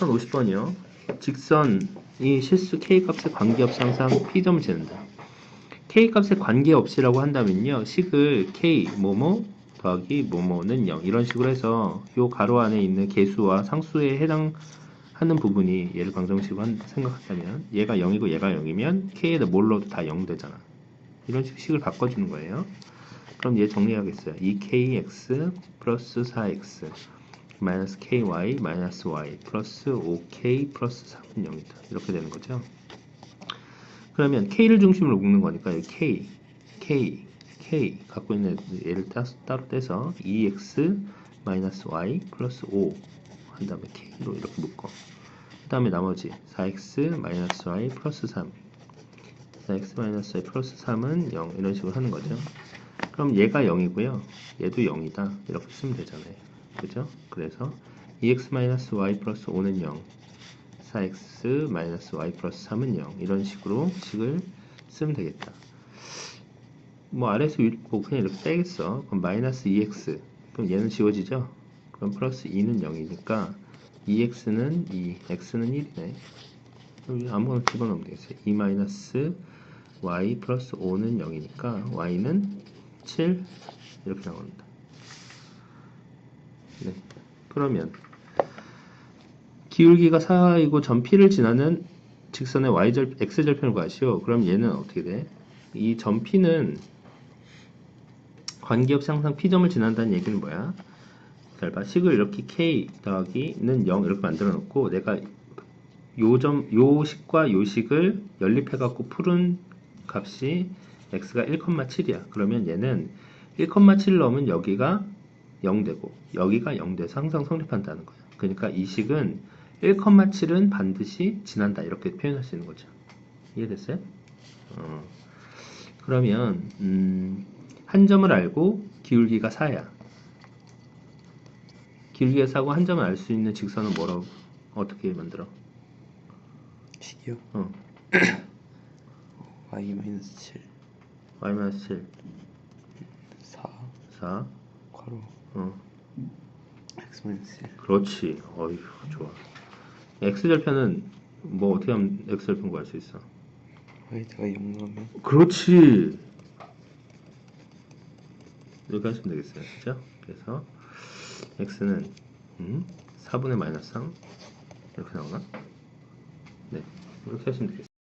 1050번이요. 직선이 실수 k 값에 관계없이 항상 p점을 재는다. k 값에 관계없이라고 한다면요. 식을 k 뭐뭐 더하기 뭐뭐는 0 이런 식으로 해서 요 가로 안에 있는 개수와 상수에 해당하는 부분이 얘를 방정식으로 한- 생각한다면 얘가 0이고 얘가 0이면 k에다 뭘 넣어도 다 0 되잖아. 이런 식 식을 바꿔주는 거예요. 그럼 얘 정리하겠어요. 2kx 플러스 4x 마이너스 ky 마이너스 y 플러스 5k 플러스 3은 0이다. 이렇게 되는 거죠. 그러면 k를 중심으로 묶는 거니까 k, k, k 갖고 있는 얘를 따, 따로 떼서 2x 마이너스 y 플러스 5 한 다음에 k로 이렇게 묶어. 그 다음에 나머지 4x 마이너스 y 플러스 3 4x 마이너스 y 플러스 3은 0 이런 식으로 하는 거죠. 그럼 얘가 0이고요. 얘도 0이다. 이렇게 쓰면 되잖아요. 그죠? 그래서 2x 마이너스 y 플러스 5는 0 4x 마이너스 y 플러스 3은 0 이런 식으로 식을 쓰면 되겠다. 뭐 아래에서 읽고 그냥 이렇게 빼겠어. 그럼 마이너스 2x 그럼 얘는 지워지죠? 그럼 플러스 2는 0이니까 2x는 2, x는 1이네. 여기 아무거나 집어넣으면 되겠어요. 2 마이너스 y 플러스 5는 0이니까 y는 7 이렇게 나옵니다. 네. 그러면 기울기가 4이고 점 P를 지나는 직선의 y절 x절편을 구하시오. 그럼 얘는 어떻게 돼? 이 점 P는 관계없이 항상 P점을 지난다는 얘기는 뭐야? 잘 봐. 식을 이렇게 K 더하기는 0 이렇게 만들어 놓고 내가 요 점, 요 식과 요 식을 연립해 갖고 푸른 값이 x가 1,7이야. 그러면 얘는 1,7 넣으면 여기가 0 되고 여기가 0 돼서 항상 성립한다는 거야. 그러니까 이 식은 1,7은 반드시 지난다 이렇게 표현할 수 있는 거죠. 이해됐어요? 어. 그러면 음, 한 점을 알고 기울기가 4야. 기울기가 4고 한 점을 알 수 있는 직선은 뭐라고 어떻게 만들어? 식이요? 어. y 마이너스 7 y-7 4 4 괄호 어. 마이너스 1 그렇지. 어휴, 좋아. x절편은 뭐 어떻게 하면 x절편 구할 수 있어? 0 넣으면 그렇지. 이렇게 하시면 되겠어요. 그죠? 그래서 x는 음, 4분의 마이너스 3 이렇게 나오나? 네. 이렇게 하시면 되겠어요.